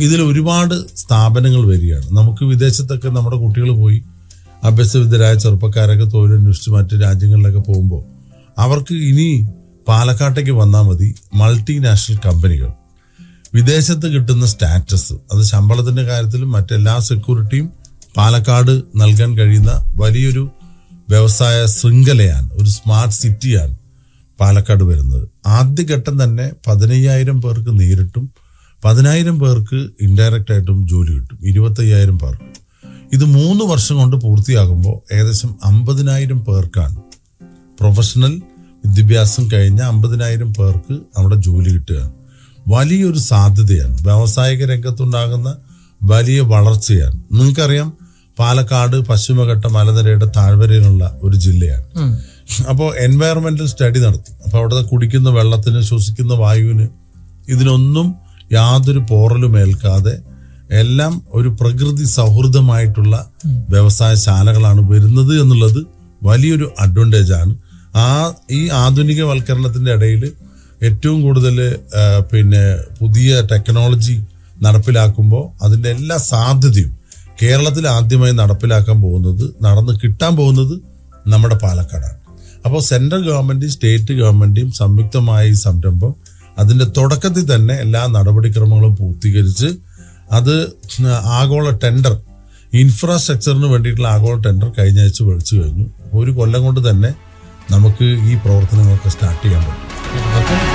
ഇതിൽ ഒരുപാട് സ്ഥാപനങ്ങൾ വരികയാണ്. നമുക്ക് വിദേശത്തൊക്കെ നമ്മുടെ കുട്ടികൾ പോയി അഭ്യസ്തവിദ്യരായ ചെറുപ്പക്കാരൊക്കെ തൊഴിലന്വേഷിച്ച് മറ്റു രാജ്യങ്ങളിലൊക്കെ പോകുമ്പോൾ അവർക്ക് ഇനി പാലക്കാട്ടേക്ക് വന്നാൽ മതി മൾട്ടിനാഷണൽ കമ്പനികൾ വിദേശത്ത് കിട്ടുന്ന സ്റ്റാറ്റസ് അത് ശമ്പളത്തിന്റെ കാര്യത്തിലും മറ്റെല്ലാ സെക്യൂരിറ്റിയും പാലക്കാട് നൽകാൻ കഴിയുന്ന വലിയൊരു വ്യവസായ ശൃംഖലയാണ് ഒരു സ്മാർട്ട് സിറ്റിയാണ് പാലക്കാട് വരുന്നത്. ആദ്യഘട്ടം തന്നെ പതിനയ്യായിരം പേർക്ക് നേരിട്ടും പതിനായിരം പേർക്ക് ഇൻഡയറക്റ്റ് ആയിട്ടും ജോലി കിട്ടും. ഇരുപത്തയ്യായിരം പേർക്ക്. ഇത് മൂന്ന് വർഷം കൊണ്ട് പൂർത്തിയാകുമ്പോൾ ഏകദേശം അമ്പതിനായിരം പേർക്കാണ് പ്രൊഫഷണൽ വിദ്യാഭ്യാസം കഴിഞ്ഞ അമ്പതിനായിരം പേർക്ക് നമ്മുടെ ജോലി കിട്ടുക. വലിയൊരു സാധ്യതയാണ്. വ്യാവസായിക രംഗത്തുണ്ടാകുന്ന വലിയ വളർച്ചയാണ്. നിങ്ങൾക്കറിയാം പാലക്കാട് പശ്ചിമഘട്ട മലനിരയുടെ താഴ്വരയിലുള്ള ഒരു ജില്ലയാണ്. അപ്പോൾ എൻവയറമെന്റൽ സ്റ്റഡി നടത്തി. അപ്പോൾ അവിടുത്തെ കുടിക്കുന്ന വെള്ളത്തിന് ശ്വസിക്കുന്ന വായുവിന് ഇതിനൊന്നും യാതൊരു പോറലും ഏൽക്കാതെ എല്ലാം ഒരു പ്രകൃതി സൗഹൃദമായിട്ടുള്ള വ്യവസായ ശാലകളാണ് വരുന്നത് എന്നുള്ളത് വലിയൊരു അഡ്വാന്റേജ് ആണ്. ആ ഈ ആധുനിക വൽക്കരണത്തിന്റെ ഇടയിൽ ഏറ്റവും കൂടുതൽ പിന്നെ പുതിയ ടെക്നോളജി നടപ്പിലാക്കുമ്പോൾ അതിന്റെ എല്ലാ സാധ്യതയും കേരളത്തിൽ ആദ്യമായി നടപ്പിലാക്കാൻ പോകുന്നത് നടന്ന് കിട്ടാൻ പോകുന്നത് നമ്മുടെ പാലക്കാടാണ്. അപ്പോൾ സെൻട്രൽ ഗവൺമെന്റും സ്റ്റേറ്റ് ഗവൺമെന്റും സംയുക്തമായ ഈ സംരംഭം അതിന്റെ തുടക്കത്തിൽ തന്നെ എല്ലാ നടപടിക്രമങ്ങളും പൂർത്തീകരിച്ച് അത് ആഗോള ടെൻഡർ ഇൻഫ്രാസ്ട്രക്ചറിന് വേണ്ടിയിട്ടുള്ള ആഗോള ടെൻഡർ കഴിഞ്ഞ ആഴ്ച വിളിച്ചു കഴിഞ്ഞു. ഒരു കൊല്ലം കൊണ്ട് തന്നെ നമുക്ക് ഈ പ്രവർത്തനങ്ങളൊക്കെ സ്റ്റാർട്ട് ചെയ്യാൻ പറ്റും.